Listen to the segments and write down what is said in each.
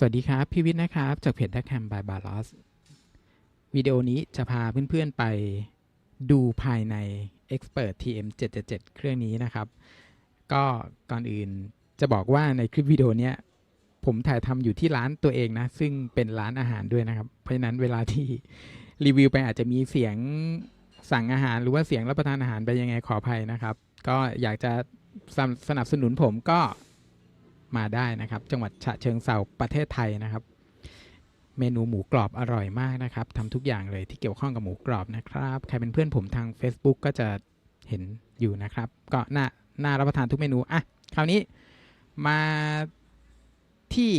สวัสดีครับ พี่วิทย์นะครับ จากเพจดักแคมบายบาลอสวิดีโอนี้จะพาเพื่อนๆไปดูภายใน Expert TM 777เครื่องนี้นะครับ ก็ก่อนอื่นจะบอกว่าในคลิปวิดีโอนี้ผมถ่ายทำอยู่ที่ร้านตัวเองนะ ซึ่งเป็นร้านอาหารด้วยนะครับ เพราะฉะนั้นเวลาที่รีวิวไปอาจจะมีเสียงสั่งอาหารหรือว่าเสียงรับประทานอาหารไปยังไงขออภัยนะครับ ก็อยากจะสนับสนุนผมก็ มาได้นะครับ จังหวัดฉะเชิงเซาประเทศไทยนะครับ เมนูหมูกรอบอร่อยมากนะครับทำทุกอย่างเลยที่เกี่ยวข้องกับหมูกรอบนะครับ ใครเป็นเพื่อนผมทาง Facebook ก็จะเห็นอยู่นะครับ ก็น่าน่ารับประทานทุกเมนูอะคราวนี้มาที่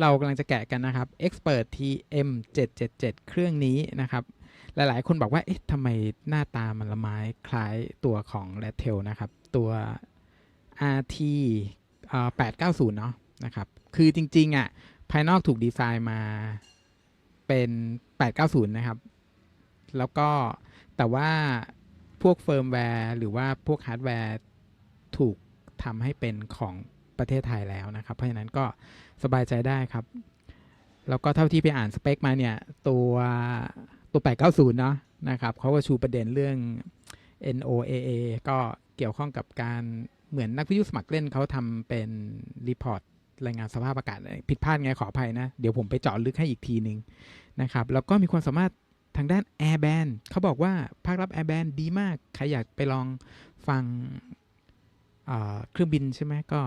เรากำลังจะแกะกันนะครับ Expert TM 777เครื่องนี้นะครับหลาย ๆ คนบอกว่า เอ๊ะทำไมหน้าตามันละไม้คล้ายตัวของ r e d t a i l นะครับ ตัว RT เอ่อ890เนาะนะครับ คือจริงๆอะภายนอกถูกดีไซน์มาเป็น890นะครับ แล้วก็แต่ว่าพวกเฟิร์มแวร์หรือว่าพวกฮาร์ดแวร์ถูกทำให้เป็นของประเทศไทยแล้วนะครับ เพราะฉะนั้นก็สบายใจได้ครับ แล้วก็เท่าที่ไปอ่านสเปคมาเนี่ย ตัวตัว 890 เนาะนะครับเขาก็ชูประเด็นเรื่อง NOAA ก็เกี่ยวข้องกับการ เหมือนนักวิทยุสมัครเล่นเขาทำเป็นรีพอร์ตรายงานสภาพอากาศผิดพลาดไงขออภัยนะ เดี๋ยวผมไปเจาะลึกให้อีกทีหนึ่งนะครับ แล้วก็มีความสามารถทางด้าน Air Band เขาบอกว่าภาครับ Air Band ดีมาก ใครอยากไปลองฟังเอ่อเครื่องบินใช่ไหมก็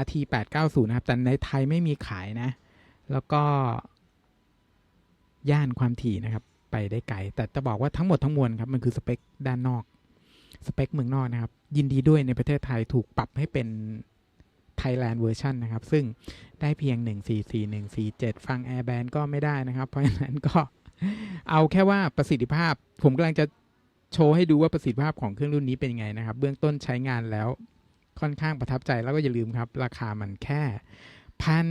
RT 890นะครับ แต่ในไทยไม่มีขายนะ แล้วก็ ย่านความถี่นะครับ ไปได้ไกล แต่จะบอกว่าทั้งหมดทั้งมวลครับ มันคือสเปคด้านนอก สเปคเมืองนอกนะครับ ยินดีด้วยในประเทศไทยถูกปรับให้เป็น Thailand เวอร์ชันนะครับ ซึ่งได้เพียง 144 147 ฟัง Airband ก็ไม่ได้นะครับ เพราะฉะนั้นก็เอาแค่ว่าประสิทธิภาพ ผมกำลังจะโชว์ให้ดูว่าประสิทธิภาพของเครื่องรุ่นนี้เป็นยังไงนะครับ เบื้องต้นใช้งานแล้วค่อนข้างประทับใจแล้วก็อย่าลืมครับ ราคามันแค่พัน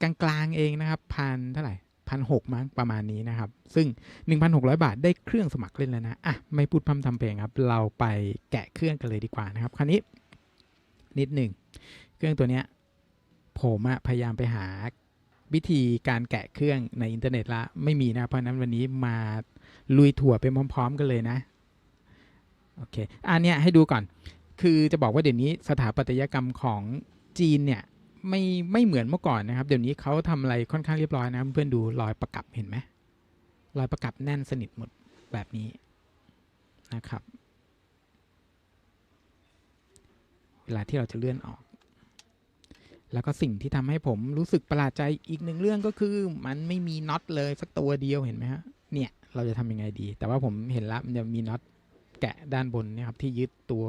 กลางๆเองนะครับพันเท่าไหร่ พันหกมั้งประมาณนี้นะครับ ซึ่ง 1,600 บาทได้เครื่องสมัครเล่นแล้วนะอะไม่พูดพร่ำทำเพลงครับ เราไปแกะเครื่องกันเลยดีกว่านะครับ คราวนี้นิดหนึ่งเครื่องตัวเนี้ยผมอะพยายามไปหาวิธีการแกะเครื่องในอินเทอร์เน็ตละไม่มีนะ เพราะฉะนั้นวันนี้มาลุยถั่วไปพร้อม ๆ กันเลยนะโอเคอันเนี้ยให้ดูก่อน คือจะบอกว่าเดี๋ยวนี้สถาปัตยกรรมของจีนเนี่ย ไม่ไม่เหมือนเมื่อก่อนนะครับ เดี๋ยวนี้เขาทำอะไรค่อนข้างเรียบร้อยนะเพื่อนดูรอยประกับเห็นไหมรอยประกับแน่นสนิทหมดแบบนี้นะครับ เวลาที่เราจะเลื่อนออก แล้วก็สิ่งที่ทำให้ผมรู้สึกประหลาดใจอีกหนึ่งเรื่องก็คือ มันไม่มีน็อตเลยสักตัวเดียวเห็นไหมฮะเนี่ยเราจะทำยังไงดี แต่ว่าผมเห็นแล้วมันจะมีน็อตแกะด้านบนนี่ยครับที่ยึดตัว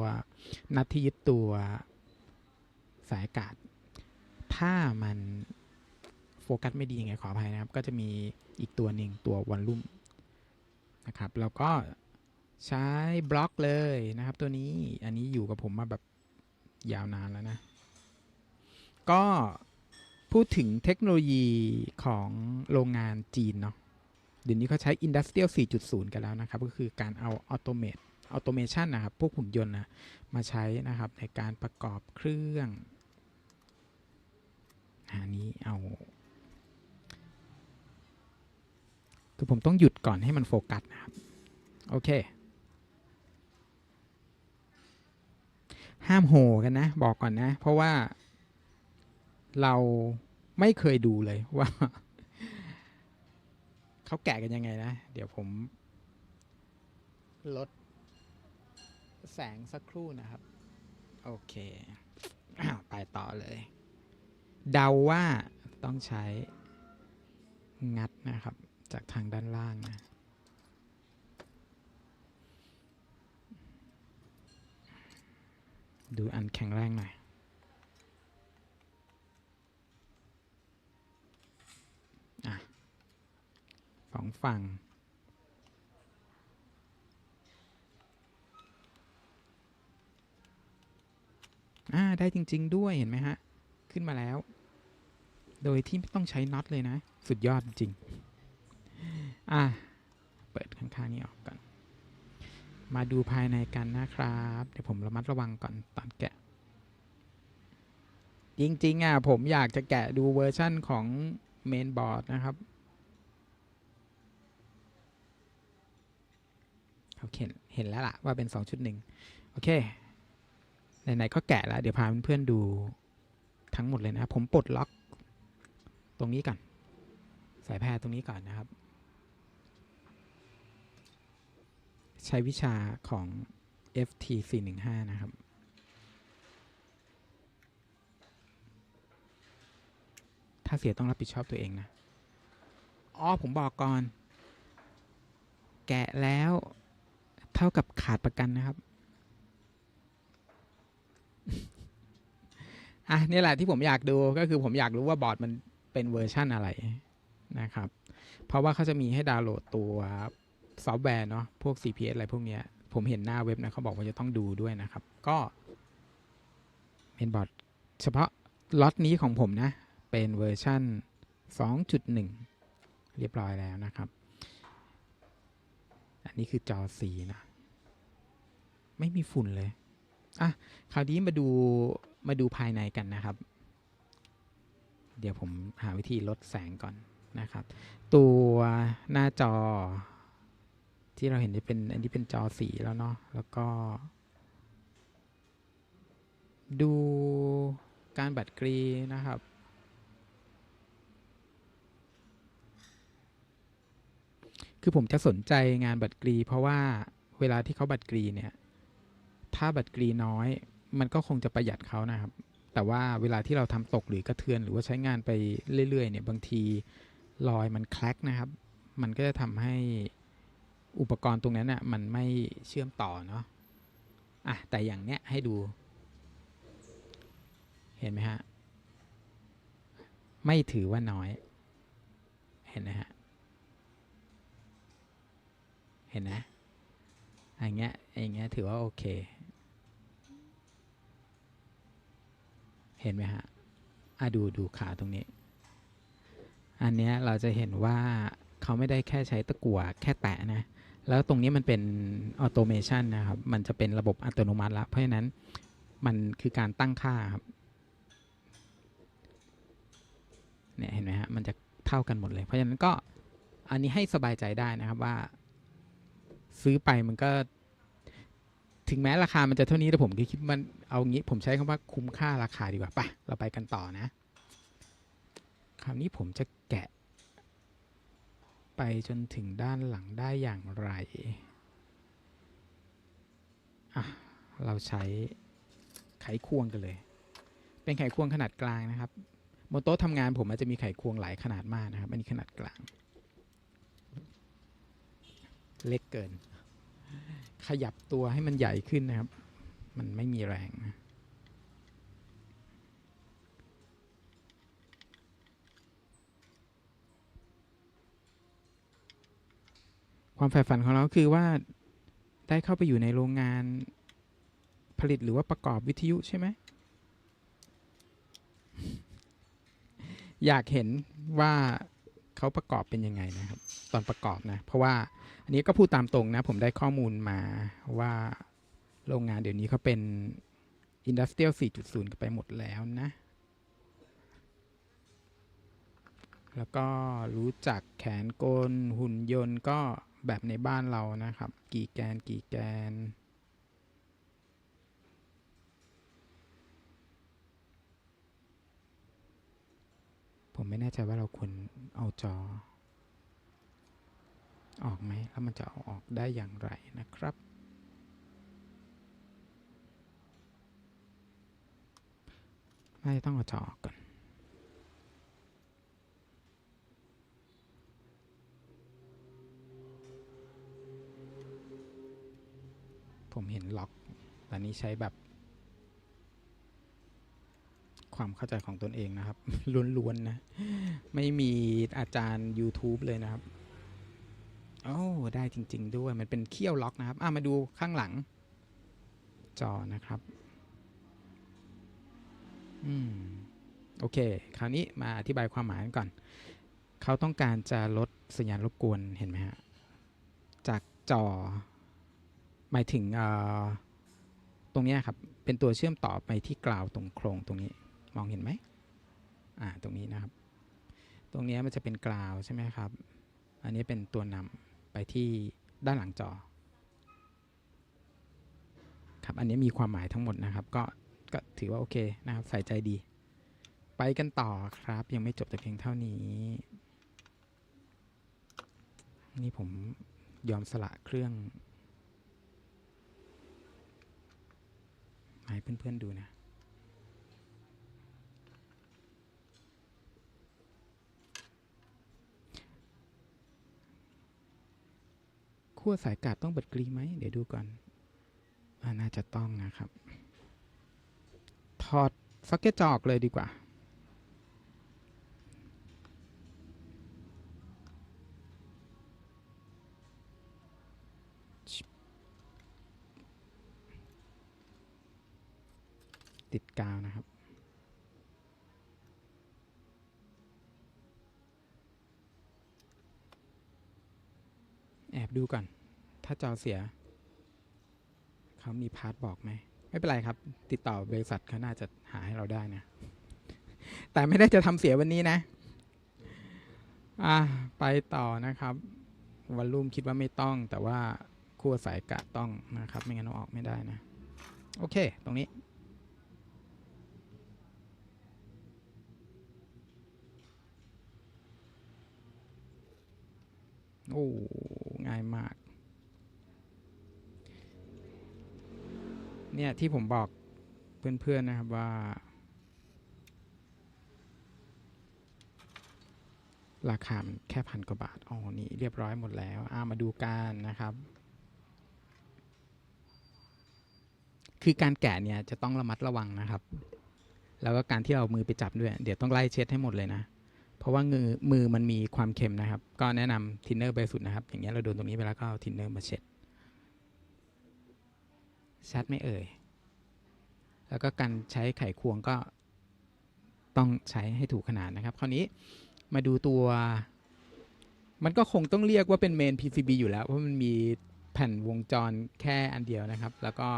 นัดที่ยึดตัวสายอากาศ ถ้ามันโฟกัสไม่ดียังไงขออภัยนะครับ ก็จะมีอีกตัวหนึ่งตัววอลลุ่มนะครับแล้วก็ใช้บล็อกเลยนะครับ ตัวนี้อันนี้อยู่กับผมมาแบบยาวนานแล้วนะ ก็พูดถึงเทคโนโลยีของโรงงานจีนเนาะเดี๋ยวนี้เขาใช้ Industrial 4.0 กันแล้วนะครับ ก็คือการเอาออโตเมตออโตเมชันนะครับ พวกหุ่นยนต์นะมาใช้นะครับในการประกอบเครื่อง อันนี้เอา คือผมต้องหยุดก่อนให้มันโฟกัสนะครับ โอเค ห้ามโหกันนะ บอกก่อนนะ เพราะว่าเราไม่เคยดูเลยว่าเขาแกะกันยังไงนะ เดี๋ยวผม ลด แสงสักครู่นะครับ โอเค ไปต่อเลย เดาว่าต้องใช้งัดนะครับ จากทางด้านล่างนะดูอันแข็งแรงหน่อยอะสองฝั่ง อ่า ได้จริง ๆ ด้วยเห็นไหมฮะ ขึ้นมาแล้ว โดยที่ไม่ต้องใช้น็อตเลยนะ สุดยอดจริง อะ เปิดข้างๆนี้ออกก่อน มาดูภายในกันนะครับ เดี๋ยวผมระมัดระวังก่อนตอนแกะ จริงๆอะผมอยากจะแกะดูเวอร์ชั่นของเมนบอร์ดนะครับโอเคเห็นแล้วล่ะว่าเป็น 2.1 โอเค ไหนๆก็แกะแล้ว เดี๋ยวพาเพื่อนๆดูทั้งหมดเลยนะ ผมปลดล็อก ตรงนี้ก่อน สายแพรตรงนี้ก่อนนะครับ ใช้วิชาของ FT 415นะครับ ถ้าเสียต้องรับผิดชอบตัวเองนะ อ๋อ ผมบอกก่อน แกะแล้วเท่ากับขาดประกันนะครับอะนี่แหละที่ผมอยากดูก็คือผมอยากรู้ว่าบอร์ดมัน เป็นเวอร์ชั่นอะไรนะครับ เพราะว่าเขาจะมีให้ดาวน์โหลดตัวซอฟต์แวร์เนาะพวก CPS อะไรพวกเนี้ย ผมเห็นหน้าเว็บนะเขาบอกว่าจะต้องดูด้วยนะครับ ก็เป็นบอร์ดเฉพาะล็อตนี้ของผมนะ เป็นเวอร์ชั่น 2.1 เรียบร้อยแล้วนะครับ อันนี้คือจอสีนะ ไม่มีฝุ่นเลย อะ คราวนี้มาดูมาดูภายในกันนะครับ เดี๋ยวผมหาวิธีลดแสงก่อนนะครับ ตัวหน้าจอ ที่เราเห็นจะเป็นอันนี้เป็นจอสีแล้วเนาะแล้วก็ ดูการบัตรกรีนะครับคือผมจะสนใจงานบัตรกรี เพราะว่าเวลาที่เขาบัตรกรีเนี่ย ถ้าบัตรกรีน้อย มันก็คงจะประหยัดเขานะครับ แต่ว่าเวลาที่เราทำตกหรือกระเทือนหรือว่าใช้งานไปเรื่อยๆเนี่ยบางทีรอยมันแคลกนะครับ มันก็จะทำให้อุปกรณ์ตรงนั้นน่ะมันไม่เชื่อมต่อเนาะอะแต่อย่างเนี้ยให้ดู เห็นไหมฮะ ไม่ถือว่าน้อย เห็นไหมฮะ เห็นนะอย่างเงี้ยอย่างเงี้ยถือว่าโอเค เห็นไหมฮะอะดูดูขาตรงนี้ อันเนี้ยเราจะเห็นว่าเขาไม่ได้แค่ใช้ตะกั่วแค่แตะนะ แล้วตรงนี้มันเป็นออโตเมชันนะครับ มันจะเป็นระบบอัตโนมัติละ เพราะฉะนั้นมันคือการตั้งค่าครับ เนี่ยเห็นไหมฮะ มันจะเท่ากันหมดเลย เพราะฉะนั้นก็อันนี้ให้สบายใจได้นะครับว่า ซื้อไปมันก็ ถึงแม้ราคามันจะเท่านี้แต่ผมก็คิดมันเอางี้ผมใช้คำว่าคุ้มค่าราคาดีกว่าปะเราไปกันต่อนะ คราวนี้ผมจะแกะ ไปจนถึงด้านหลังได้อย่างไรอะเราใช้ไขควงกันเลย เป็นไขควงขนาดกลางนะครับบนโต๊ะทำงานผมอาจจะมีไขควงหลายขนาดมากนะครับ อันนี้ขนาดกลาง เล็กเกิน ขยับตัวให้มันใหญ่ขึ้นนะครับ มันไม่มีแรงนะความใฝ่ฝันของเราคือว่าได้เข้าไปอยู่ในโรงงานผลิตหรือว่าประกอบวิทยุใช่ไหม อยากเห็นว่าเขาประกอบเป็นยังไงนะครับ ตอนประกอบนะ เพราะว่า อันนี้ก็พูดตามตรงนะผมได้ข้อมูลมาว่าโรงงานเดี๋ยวนี้เขาเป็น Industrial 4.0 กันไปหมดแล้วนะ แล้วก็รู้จักแขนกลหุ่นยนต์ก็แบบในบ้านเรานะครับ กี่แกนกี่แกน ผมไม่แน่ใจว่าเราควรเอาจอ ออกไหมแล้วมันจะเอาออกได้อย่างไรนะครับน่ต้องเอาจอออกก่อนผมเห็นล็อกต่นี้ใช้แบบ ความเข้าใจของตนเองนะครับล้วนๆนะ ไม่มีอาจารย์ YouTube เลยนะครับ โอ้ได้จริง ๆ ด้วยมันเป็นเขี้ยวล็อกนะครับอะมาดูข้างหลัง จอนะครับอืมโอเค คราวนี้มาอธิบายความหมายกันก่อน เขาต้องการจะลดสัญญาณรบกวนเห็นไหมฮะ จากจอ หมายถึงเอ่อตรงนี้ครับ เป็นตัวเชื่อมต่อไปที่กราวตรงโครงตรงนี้ มองเห็นไหมอ่า ตรงนี้นะครับ ตรงนี้มันจะเป็นกราวใช่ไหมครับ อันนี้เป็นตัวนำ ที่ด้านหลังจอ ครับ อันนี้มีความหมายทั้งหมดนะครับ ก็ก็ถือว่าโอเคนะครับ ใส่ใจดี ไปกันต่อครับ ยังไม่จบแต่เพียงเท่านี้ นี่ผมยอมสละเครื่อง ให้เพื่อนๆดูนะ ขั้ วสายกาดต้องเปิดกรีไหม เดี๋ยวดูก่อนอาน่าจะต้องนะครับ ถอดซ็อกเก็ตจออกเลยดีกว่า ติดกาวนะครับแอบดูก่อน ถ้าจอเสีย เขามีพาร์ทบอกไหม ไม่เป็นไรครับ ติดต่อบริษัทเขาน่าจะหาให้เราได้นะ แต่ไม่ได้จะทำเสียวันนี้นะ อะไปต่อนะครับวันลุ่มคิดว่าไม่ต้อง แต่ว่าขั้วสายกะต้องนะครับ ไม่งั้นเอาออกไม่ได้นะ โอเค ตรงนี้โอ้ ง่ายมาก เนี่ยที่ผมบอกเพื่อนๆนะครับว่า ราคามันแค่พันกว่าบาทอ๋อนี่เรียบร้อยหมดแล้วอามาดูกันนะครับ คือการแกะเนี่ยจะต้องระมัดระวังนะครับ แล้วก็การที่เรามือไปจับด้วย เดี๋ยวต้องไล่เช็ดให้หมดเลยนะ เพราะว่ามือมือมันมีความเค็มนะครับ ก็แนะนำทินเนอร์บริสุทธิ์นะครับ อย่างเงี้ยเราโดนตรงนี้ไปแล้วก็ทินเนอร์มาเช็ด ชัดไม่เอ่ย แล้วก็การใช้ไขควงก็ต้องใช้ให้ถูกขนาดนะครับ คราวนี้มาดูตัว มันก็คงต้องเรียกว่าเป็นเมน PCB อยู่แล้ว เพราะมันมีแผ่นวงจรแค่อันเดียวนะครับ แล้วก็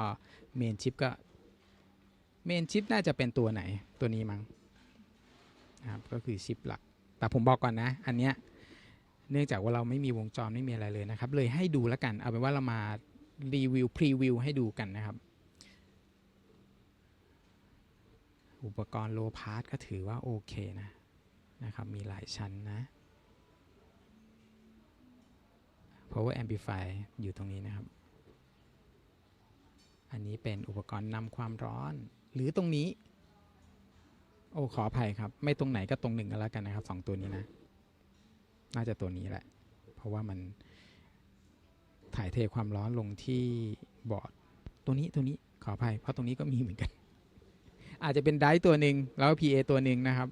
เมนชิปก็เมนชิปน่าจะเป็นตัวไหนตัวนี้มั้งนะครับก็คือชิปหลัก แต่ผมบอกก่อนนะ อันเนี้ยเนื่องจากว่าเราไม่มีวงจรไม่มีอะไรเลยนะครับ เลยให้ดูแล้วกัน เอาเป็นว่าเรามา รีวิวพรีวิวให้ดูกันนะครับ อุปกรณ์โลพาร์ก็ถือว่าโอเคนะนะครับ มีหลายชั้นนะ power amplifier อยู่ตรงนี้นะครับ อันนี้เป็นอุปกรณ์นำความร้อน หรือตรงนี้ โอ้ขออภัยครับ ไม่ตรงไหนก็ตรงหนึ่งก็แล้วกันนะครับสองตัวนี้นะ น่าจะตัวนี้แหละ เพราะว่ามัน ถ่ายเทความร้อนลงที่บอร์ดตัวนี้ตัวนี้ขออภัยเพราะตรงนี้ก็มีเหมือนกัน อาจจะเป็นไดร์ตัวหนึ่งแล้ว PA ตัวหนึ่งนะครับ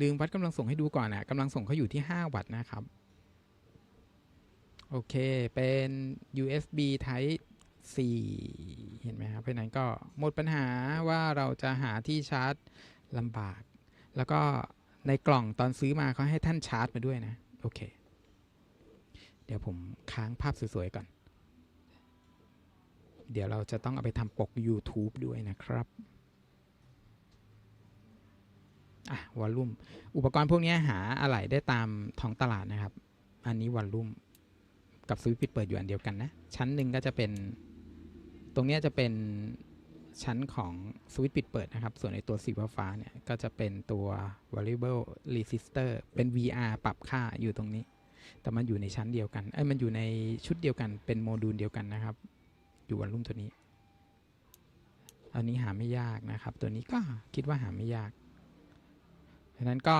ลืมวัดกำลังส่งให้ดูก่อนนะกำลังส่งเขาอยู่ที่ 5 วัตต์นะครับ โอเคเป็น USB Type C เห็นไหมครับเพราะนั้นก็หมดปัญหาว่าเราจะหาที่ชาร์จลำบาก แล้วก็ในกล่องตอนซื้อมาเขาให้ท่านชาร์จมาด้วยนะ โอเค เดี๋ยวผมค้างภาพสวย ๆ ก่อน เดี๋ยวเราจะต้องเอาไปทำปก YouTube ด้วยนะครับอะวอลลุ่ม อุปกรณ์พวกนี้หาอะไหล่ได้ตามท้องตลาดนะครับ อันนี้วอลลุ่มกับสวิตช์ปิดเปิดอยู่อันเดียวกันนะ ชั้นหนึ่งก็จะเป็น ตรงนี้จะเป็นชั้นของสวิตช์ปิดเปิดนะครับ ส่วนในตัวสีฟ้าเนี่ย ก็จะเป็นตัว variable resistor เป็น VR ปรับค่าอยู่ตรงนี้ แต่มันอยู่ในชั้นเดียวกันเอ้ยมันอยู่ในชุดเดียวกันเป็นโมดูลเดียวกันนะครับ อยู่วอลลุ่มตัวนี้ อันนี้หาไม่ยากนะครับ ตัวนี้ก็คิดว่าหาไม่ยากฉะนั้นก็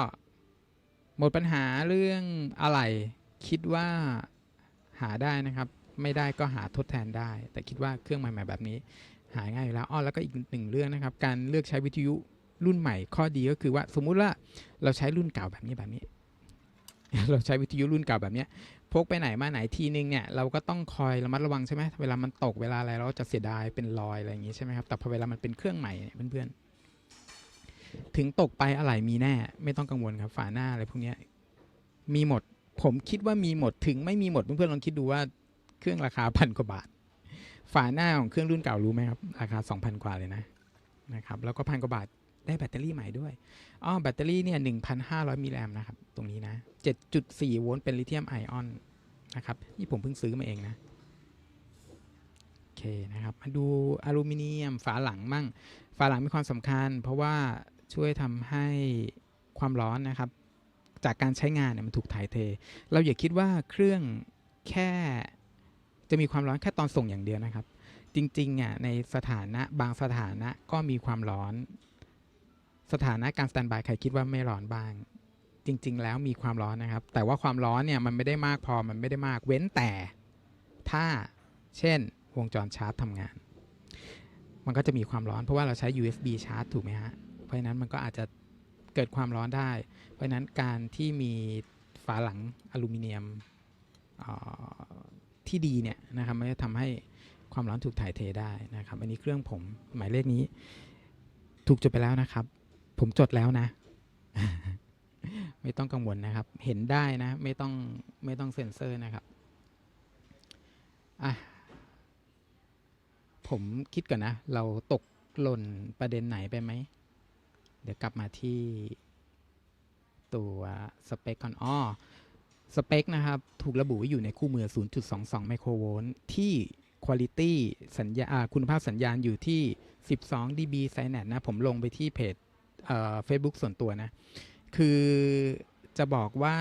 หมดปัญหาเรื่องอะไรคิดว่าหาได้นะครับ ไม่ได้ก็หาทดแทนได้ แต่คิดว่าเครื่องใหม่ๆแบบนี้ หาง่ายอยู่แล้วอ้อแล้วก็อีกหนึ่งเรื่องนะครับ การเลือกใช้วิทยุรุ่นใหม่ข้อดีก็คือว่าสมมุติว่าเราใช้รุ่นเก่าแบบนี้แบบนี้ เราใช้วิทยุรุ่นเก่าแบบนี้พกไปไหนมาไหนทีนึงเนี่ยเราก็ต้องคอยระมัดระวังใช่ไหมเวลามันตกเวลาอะไรเราก็จะเสียดายเป็นรอยอะไรอย่างงี้ใช่ไหมครับแต่พอเวลามันเป็นเครื่องใหม่เนี่ยเพื่อนๆถึงตกไปอะไรมีแน่ ไม่ต้องกังวลครับฝาหน้าอะไรพวกนี้มีหมดผมคิดว่ามีหมดถึงไม่มีหมดเพื่อนๆลองคิดดูว่าเครื่องราคาพันกว่าบาท ฝาหน้าของเครื่องรุ่นเก่ารู้ไหมครับราคา 2,000 กว่าเลยนะนะครับแล้วก็พันกว่าบาท ได้แบตเตอรี่ใหม่ด้วยอ๋อแบตเตอรี่เนี่ย1,500 มิลลิแอมนะครับ ตรงนี้นะ 7.4 โวลต์เป็นลิเธียมไอออนนะครับ นี่ผมเพิ่งซื้อมาเองนะ โอเคนะครับ มาดูอลูมิเนียมฝาหลังมั่ง ฝาหลังมีความสำคัญ เพราะว่าช่วยทำให้ความร้อนนะครับ จากการใช้งานเนี่ยมันถูกถ่ายเท เราอย่าคิดว่าเครื่องแค่จะมีความร้อนแค่ตอนส่งอย่างเดียวนะครับ จริงๆอะในสถานะบางสถานะก็มีความร้อน สถานะการสแตนบายใครคิดว่าไม่ร้อนบ้าง จริง ๆ แล้วมีความร้อนนะครับ แต่ว่าความร้อนเนี่ยมันไม่ได้มากพอมันไม่ได้มากเว้นแต่ ถ้าเช่นวงจรชาร์จทำงาน มันก็จะมีความร้อนเพราะว่าเราใช้ USB ชาร์จถูกไหมฮะเพราะนั้นมันก็อาจจะเกิดความร้อนได้ เพราะนั้นการที่มีฝาหลังอลูมิเนียมที่ดีเนี่ยนะครับมันจะทำให้ความร้อนถูกถ่ายเทได้นะครับ อันนี้เครื่องผมหมายเลขนี้ ถูกจดไปแล้วนะครับ ผมจดแล้วนะ ไม่ต้องกังวลนะครับ เห็นได้นะ ไม่ต้องไม่ต้องเซ็นเซอร์นะครับอะผมคิดก่อนนะ เราตกหล่นประเด็นไหนไปไหม เดี๋ยวกลับมาที่ตัวสเปคก่อนอ้อสเปคนะครับ ถูกระบุไว้อยู่ในคู่มือ 0.22 ไมโครโวลต์ที่ Quality สัญญาคุณภาพสัญญาณอยู่ที่ 12 dB s i n e t นะ ผมลงไปที่เพจ เอ่อ Facebook ส่วนตัวนะ คือจะบอกว่า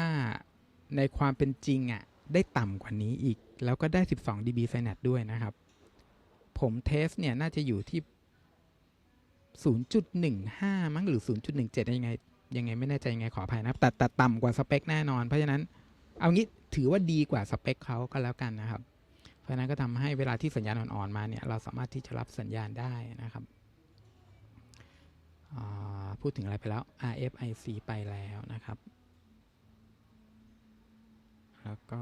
ในความเป็นจริงอะได้ต่ำกว่านี้อีก แล้วก็ได้ 12 dB s i n e t ด้วยนะครับ ผมเทสเนี่ยน่าจะอยู่ที่ 0.15 มั้งหรือ 0.17 ยังไง ยังไงไม่แน่ใจยังไงขออภัยนะครับ แต่แต่ต่ำกว่าสเปคแน่นอน เพราะฉะนั้นเอางี้ถือว่าดีกว่าสเปคเขาก็แล้วกันนะครับ เพราะฉะนั้นก็ทำให้เวลาที่สัญญาณอ่อนๆมาเนี่ยเราสามารถที่จะรับสัญญาณได้นะครับ พูดถึงอะไรไปแล้ว RFIC ไปแล้วนะครับ แล้วก็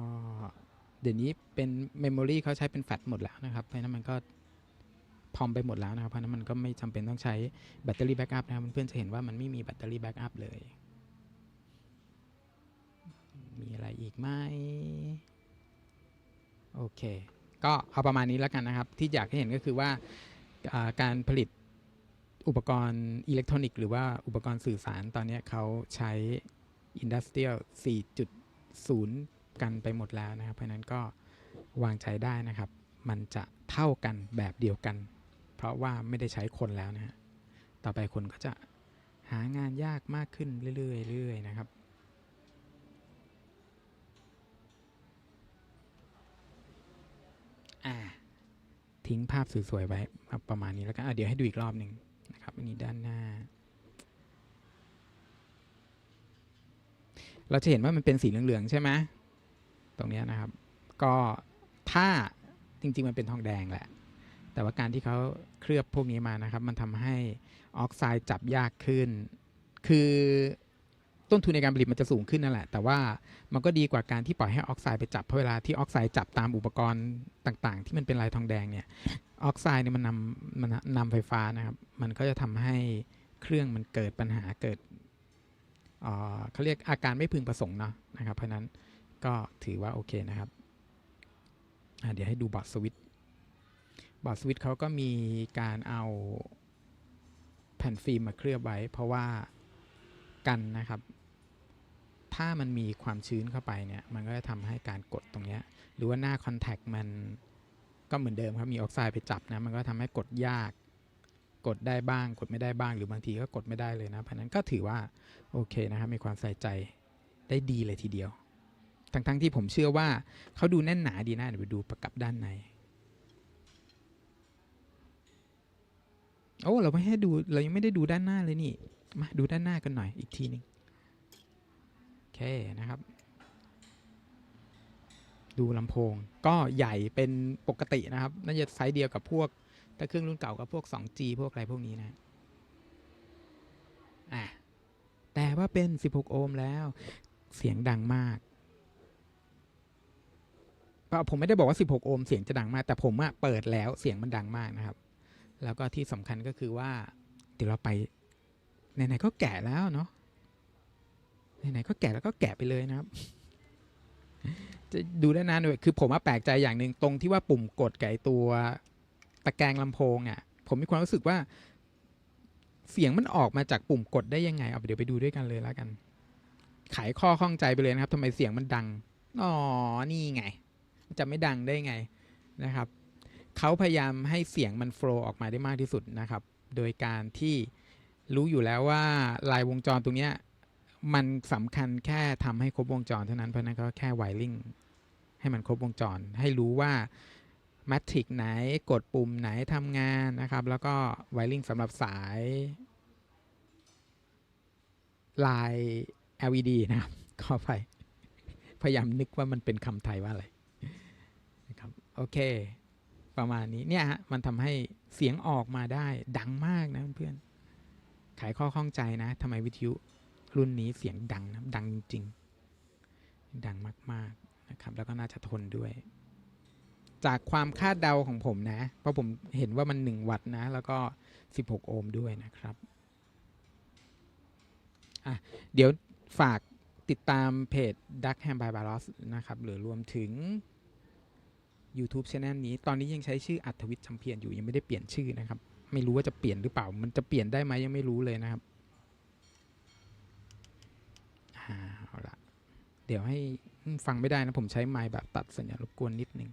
เดี๋ยวนี้เป็นเมมโมรีเขาใช้เป็นแฟลชหมดแล้วนะครับ เพราะนั้นมันก็พอมไปหมดแล้วนะครับ เพราะนั้นมันก็ไม่จำเป็นต้องใช้แบตเตอรี่แบ็กอัพนะครับ เพื่อนๆจะเห็นว่ามันไม่มีแบตเตอรี่แบ็กอัพเลย มีอะไรอีกไหมโอเค ก็เอาประมาณนี้แล้วกันนะครับ ที่อยากให้เห็นก็คือว่าการผลิต อุปกรณ์อิเล็กทรอนิกส์หรือว่าอุปกรณ์สื่อสารตอนนี้เขาใช้ Industrial 4.0 กันไปหมดแล้วนะครับ เพราะนั้นก็วางใจได้นะครับ มันจะเท่ากันแบบเดียวกัน เพราะว่าไม่ได้ใช้คนแล้วนะฮะต่อไปคนก็จะหางานยากมากขึ้นเรื่อยๆๆนะครับอ่าทิ้งภาพสวยๆไว้ประมาณนี้แล้วกันเดี๋ยวให้ดูอีกรอบหนึ่ง นะครับ อันนี้ด้านหน้า เราจะเห็นว่ามันเป็นสีเหลืองๆใช่ไหมตรงนี้นะครับ ก็ถ้าจริงๆมันเป็นทองแดงแหละ แต่ว่าการที่เขาเคลือบพวกนี้มานะครับ มันทำให้ออกไซด์จับยากขึ้น คือต้นทุนในการผลิตมันจะสูงขึ้นนั่นแหละ แต่ว่ามันก็ดีกว่าการที่ปล่อยให้ออกไซด์ไปจับ เพราะเวลาที่ออกไซด์จับตามอุปกรณ์ต่าง ๆ ที่มันเป็นลายทองแดงเนี่ยออกไซด์เนี่ยมันนำมันนำไฟฟ้านะครับ มันก็จะทำให้เครื่องมันเกิดปัญหาเกิดเขาเรียกอาการไม่พึงประสงค์เนาะนะครับ เพราะนั้นก็ถือว่าโอเคนะครับ เดี๋ยวให้ดูบอร์ดสวิตบอร์ดสวิตเขาก็มีการเอาแผ่นฟิล์มมาเคลือบไว้ เพราะว่ากันนะครับ ถ้ามันมีความชื้นเข้าไปเนี่ย มันก็จะทำให้การกดตรงนี้หรือว่าหน้าคอนแทคมัน ก็เหมือนเดิมครับมีออกไซด์ไปจับนะมันก็ทำให้กดยากกดได้บ้าง กดไม่ได้บ้างหรือบางทีก็กดไม่ได้เลยนะเพราะนั้นก็ถือว่าโอเคนะครับมีความใส่ใจได้ดีเลยทีเดียว ทั้งๆที่ผมเชื่อว่าเขาดูแน่นหนาดีนะเดี๋ยวไปดูประกับด้านในโอ้เราไม่ให้ดูเรายังไม่ได้ดูด้านหน้าเลยนี่มาดูด้านหน้ากันหน่อยอีกทีหนึงโอเคนะครับ ดูลำโพง ก็ใหญ่เป็นปกตินะครับ น่าจะไซส์เดียวกับพวก ถ้าเครื่องรุ่นเก่ากับพวก 2G พวกอะไรพวกนี้นะอะแต่ว่าเป็น 16 โอห์มแล้ว เสียงดังมากผมไม่ได้บอกว่า 16 โอห์มเสียงจะดังมาก แต่ผมอะเปิดแล้วเสียงมันดังมากนะครับ แล้วก็ที่สำคัญก็คือว่า เดี๋ยวเราไปไหนๆก็แก่แล้วเนาะไหนๆก็แก่แล้วก็แก่ไปเลยนะครับ จะดูได้นานด้วยคือผมว่าแปลกใจอย่างหนึ่งตรงที่ว่าปุ่มกดไก่ตัวตะแกรงลำโพงอะ ผมมีความรู้สึกว่า เสียงมันออกมาจากปุ่มกดได้ยังไง เอาเดี๋ยวไปดูด้วยกันเลยแล้วกันไขข้อข้องใจไปเลยนะครับทำไมเสียงมันดังอ๋อนี่ไง จะไม่ดังได้ไงนะครับเขาพยายามให้เสียงมันโฟล์ออกมาได้มากที่สุดนะครับ โดยการที่รู้อยู่แล้วว่าลายวงจรตรงเนี้ยมันสำคัญแค่ทำให้ครบวงจรเท่านั้นเพราะฉะนั้นก็แค่ไวริง ให้มันครบวงจร ให้รู้ว่าแมทริกไหนกดปุ่มไหนทำงานนะครับ แล้วก็ไวริงสำหรับสายลาย LED นะครับขอไปพยายามนึกว่ามันเป็นคำไทยว่าอะไรนะครับโอเค ประมาณนี้เนี่ยฮะมันทำให้เสียงออกมาได้ดังมากนะเพื่อนๆไขข้อข้องใจนะทำไมวิทยุรุ่นนี้เสียงดังนะดังจริง ดังมาก ๆ นะครับแล้วก็น่าจะทนด้วย จากความคาดเดาของผมนะ เพราะผมเห็นว่ามัน 1 วัตต์นะ แล้วก็ 16 โอห์มด้วยนะครับอะเดี๋ยวฝากติดตามเพจ Duck Ham by Baros นะครับหรือรวมถึง YouTube Channel นี้ ตอนนี้ยังใช้ชื่ออัธวิทย์ชำเพียรอยู่ยังไม่ได้เปลี่ยนชื่อนะครับ ไม่รู้ว่าจะเปลี่ยนหรือเปล่า มันจะเปลี่ยนได้ไหมยังไม่รู้เลยนะครับเอาละเดี๋ยวให้ ฟังไม่ได้นะผมใช้ไมค์แบบตัดสัญญาณรบกวนนิดนึง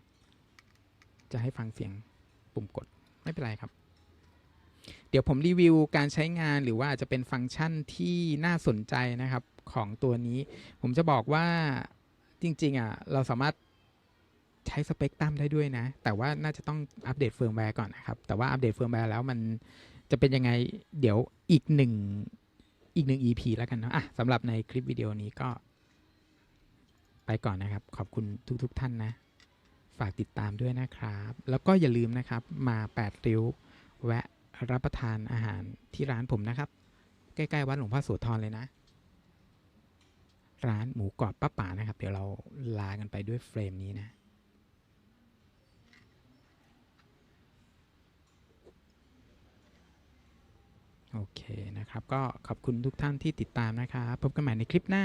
จะให้ฟังเสียงปุ่มกดไม่เป็นไรครับ เดี๋ยวผมรีวิวการใช้งานหรือว่าอาจจะเป็นฟังก์ชันที่น่าสนใจนะครับของตัวนี้ ผมจะบอกว่าจริง ๆอะเราสามารถใช้สเปกตรัมได้ด้วยนะ แต่ว่าน่าจะต้องอัปเดตเฟิร์มแวร์ก่อนนะครับ แต่ว่าอัปเดตเฟิร์มแวร์แล้วมันจะเป็นยังไงเดี๋ยวอีกหนึ่งอีกหนึ่ง EP แล้วกันเนาะอะสำหรับในคลิปวิดีโอนี้ก็ ไปก่อนนะครับ ขอบคุณทุกๆท่านนะ ฝากติดตามด้วยนะครับ แล้วก็อย่าลืมนะครับมาแปดริ้ว แวะรับประทานอาหารที่ร้านผมนะครับ ใกล้ ๆ วัดหลวงพ่อโสธรเลยนะ ร้านหมูกรอบป้าป๋านะครับ เดี๋ยวเราลากันไปด้วยเฟรมนี้นะโอเคนะครับ ก็ขอบคุณทุกท่านที่ติดตามนะครับ พบกันใหม่ในคลิปหน้า